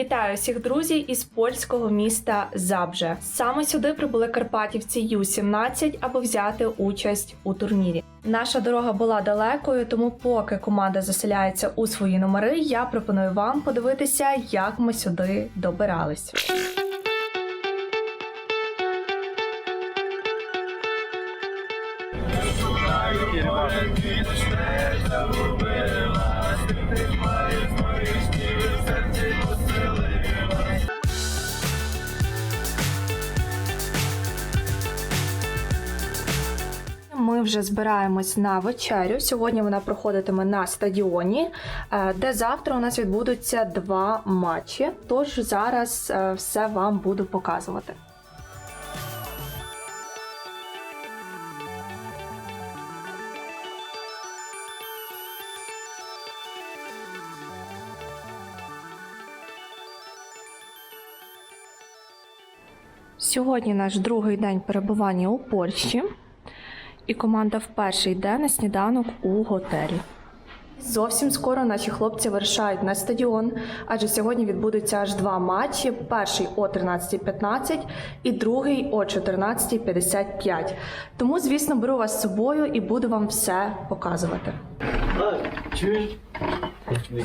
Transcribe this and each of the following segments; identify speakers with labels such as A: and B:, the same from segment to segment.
A: Вітаю всіх друзі із польського міста Забже. Саме сюди прибули карпатівці Ю-17, аби взяти участь у турнірі. Наша дорога була далекою, тому поки команда заселяється у свої номери, я пропоную вам подивитися, як ми сюди добирались. Ми вже збираємось на вечерю. Сьогодні вона проходитиме на стадіоні, е, де завтра у нас відбудуться два матчі. Тож зараз е, все вам буду показувати. Сьогодні наш другий день перебування у Польщі, і команда вперше йде на сніданок у готелі. Зовсім скоро наші хлопці вирушають на стадіон, адже сьогодні відбудуться аж два матчі: перший о 13.15 і другий о 14.55. Тому, звісно, беру вас з собою і буду вам все показувати.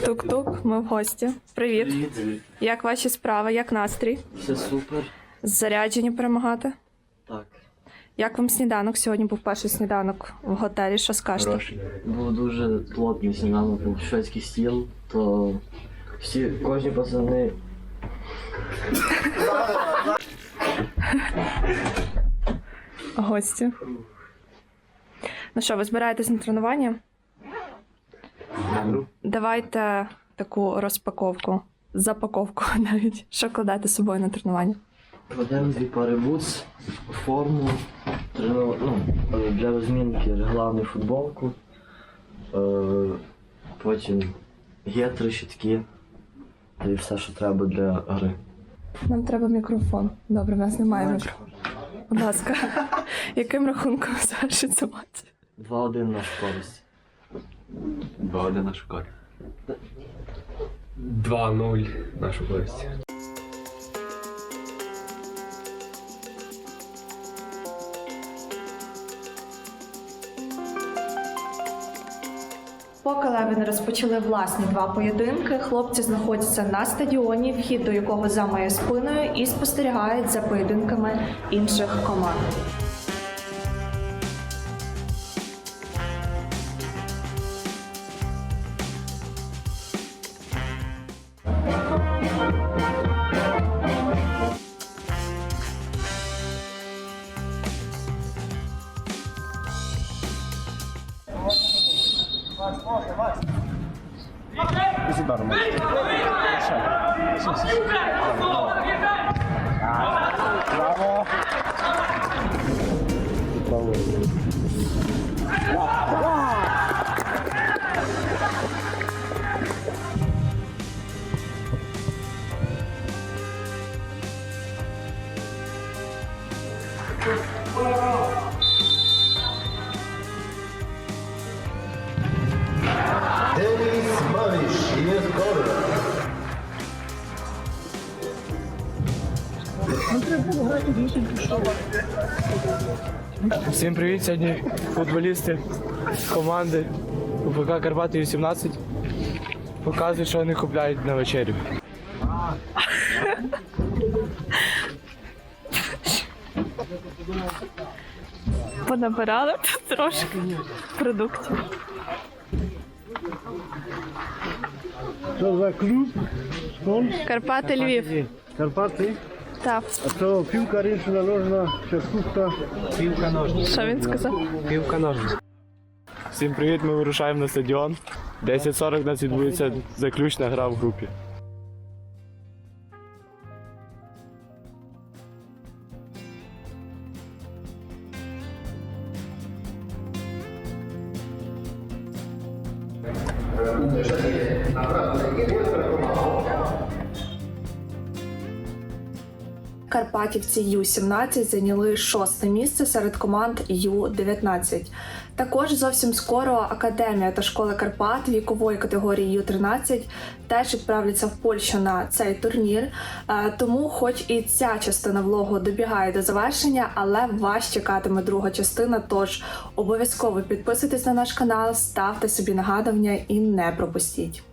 A: Тук-тук, ми в гості. Привіт!
B: Привіт.
A: Як ваші справи? Як настрій?
B: Все супер.
A: Заряджені перемагати?
B: Так.
A: Як вам сніданок? Сьогодні був перший сніданок в готелі. Що скажете?
B: Був дуже плотний сніданок, був шведський стіл, то всі, кожні пацани
A: Гості. Ну що, ви збираєтесь на тренування? Давайте таку розпаковку, запаковку навіть. Що кладете з собою на тренування?
B: Кладемо дві пари бутс, форму, трену, ну, е, для розмінки регламну футболку, е, потім гетри, щитки і все, що треба для гри.
A: Нам треба мікрофон. Добре, в нас немає мікрофону. Будь ласка, яким рахунком завершиться матч?
B: 2-1 наш користь.
C: 2-1 нашу користь. 2-0 нашу користь.
A: Поки Левін розпочали власні два поєдинки, хлопці знаходяться на стадіоні, вхід до якого за моєю спиною, і спостерігають за поєдинками інших команд.
D: This is normal. Bravo. Bravo. Wow. Wow.
E: Всім привіт! Сьогодні футболісти команди УПК Карпати 18 показують, що вони купляють на вечерю.
A: Понабирали тут трошки продуктів.
F: Za klub? Skąd?
A: Карпати Львів.
F: Karpaty?
A: Так,
F: A co piłka ręczna, nożna, siatkówka?
A: що він сказав?
E: Всім привіт! Ми вирушаємо на стадіон. 10.40 у нас відбудеться заключна гра в групі.
A: Карпатівці Ю-17 зайняли шосте місце серед команд Ю-19. Також зовсім скоро академія та школа Карпат вікової категорії Ю-13 теж відправляться в Польщу на цей турнір. Е, Тому, хоч і ця частина влогу добігає до завершення, але вас чекатиме друга частина. Тож обов'язково підписуйтесь на наш канал, ставте собі нагадування і не пропустіть.